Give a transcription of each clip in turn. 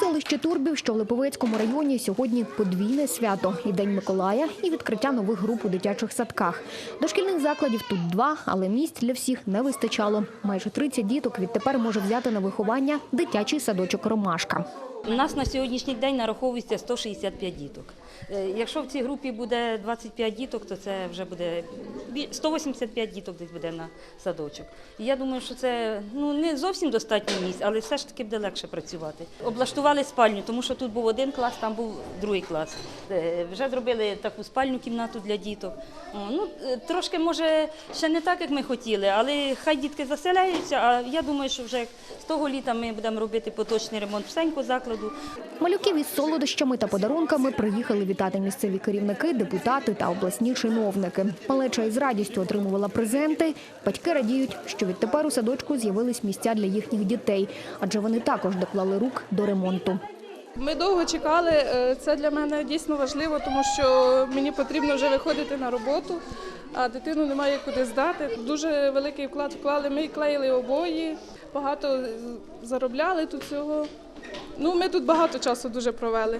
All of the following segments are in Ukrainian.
селищі Турбів, що в Липовецькому районі сьогодні подвійне свято і День Миколая, і відкриття нових груп у дитячих садках. Дошкільних закладів тут два, але місць для всіх не вистачало. Майже 30 діток відтепер може взяти на виховання дитячий садочок Ромашка. У нас на сьогоднішній день нараховується 165 діток. Е, Якщо в цій групі буде 25 діток, то це вже буде 185 діток десь буде на садочок. І я думаю, що це ну не зовсім достатньо місць, але все ж таки буде легше працювати. Облаштували спальню, тому що тут був один клас, там був другий клас. Е, Вже зробили таку спальню кімнату для діток. Ну е, трошки може ще не так, як ми хотіли, але хай дітки заселяються. А я думаю, що вже з того літа ми будемо робити поточний ремонт всенького закладу. Малюків із солодощами та подарунками приїхали вітати місцеві керівники, депутати та обласні чиновники. Малеча із радістю отримувала презенти. Батьки радіють, що відтепер у садочку з'явились місця для їхніх дітей, адже вони також доклали рук до ремонту. Ми довго чекали. е, Це для мене дійсно важливо, тому що мені потрібно вже виходити на роботу, а дитину немає куди здати. Дуже великий вклад вклали. Ми клеїли обої, багато заробляли тут цього. Ну, ми тут багато часу дуже провели.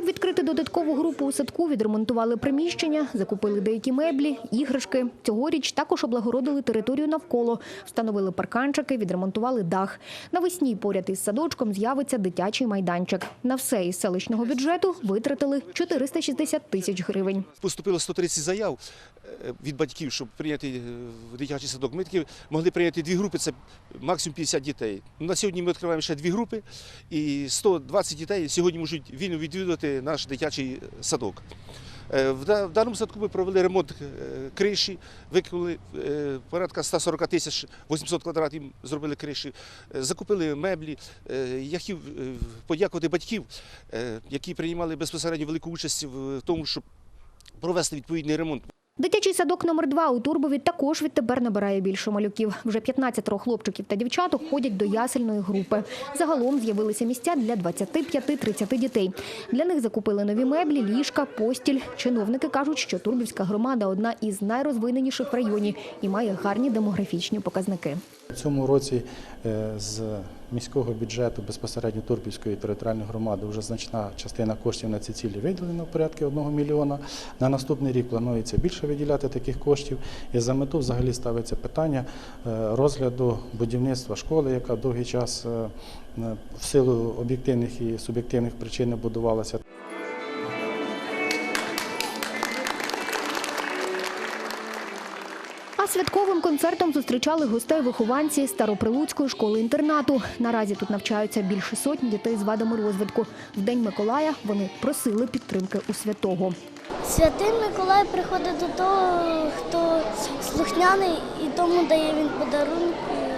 Щоб відкрити додаткову групу у садку, відремонтували приміщення, закупили деякі меблі, іграшки. Цьогоріч також облагородили територію навколо, встановили парканчики, відремонтували дах. Навесні поряд із садочком з'явиться дитячий майданчик. На все із селищного бюджету витратили 460 тисяч гривень. Поступило 130 заяв е, від батьків, щоб прийняти е, дитячий садок. Ми могли прийняти дві групи, це максимум 50 дітей. На сьогодні ми відкриваємо ще дві групи, і 120 дітей сьогодні можуть вільно відвідувати наш дитячий садок. Е, В даному садку ми провели ремонт е, криші, викинули е, порядка 140 тисяч 800 квадратів зробили криші, закупили меблі. Я хотів подякувати батьків, які приймали безпосередньо велику участь в тому, щоб провести відповідний ремонт. Дитячий садок номер 2 у Турбові також відтепер набирає більше малюків. Вже 15 хлопчиків та дівчаток ходять до ясельної групи. Загалом з'явилися місця для 25-30 дітей. Для них закупили нові меблі, ліжка, постіль. Чиновники кажуть, що Турбівська громада одна із найрозвиненіших в районі і має гарні демографічні показники. У цьому році е, з міського бюджету безпосередньо Турбівської територіальної громади вже значна частина коштів на ці цілі виділена в порядку 1 мільйона. На наступний рік планується більше виділяти таких коштів. І за мету взагалі ставиться питання е, розгляду будівництва школи, яка довгий час е, е, в силу об'єктивних і суб'єктивних причин не будувалася. А святковим концертом зустрічали гостей вихованці Староприлуцької школи-інтернату. Наразі тут навчаються більше сотні дітей з вадами розвитку. В День Миколая вони просили підтримки у святого. Святий Миколай приходить до того, хто слухняний і тому дає він подарунки,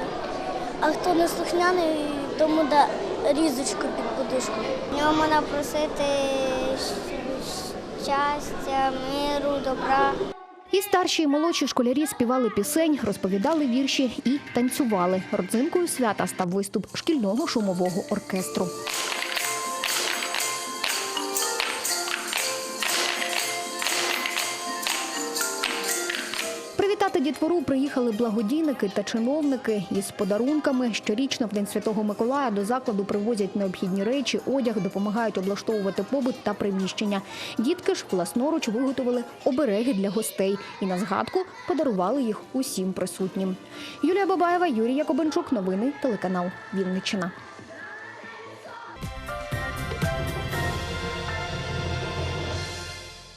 а хто не слухняний, тому дає різочку під подушку. В можна просити щастя, миру, добра. І старші і молодші школярі співали пісень, розповідали вірші і танцювали. Родзинкою свята став виступ шкільного шумового оркестру. Привітати дітвору приїхали благодійники та чиновники із подарунками. Щорічно в День Святого Миколая до закладу привозять необхідні речі, одяг, допомагають облаштовувати побут та приміщення. Дітки ж власноруч виготовили обереги для гостей і на згадку подарували їх усім присутнім. Юлія Бабаєва, Юрій Якобенчук. Новини телеканал Вінниччина.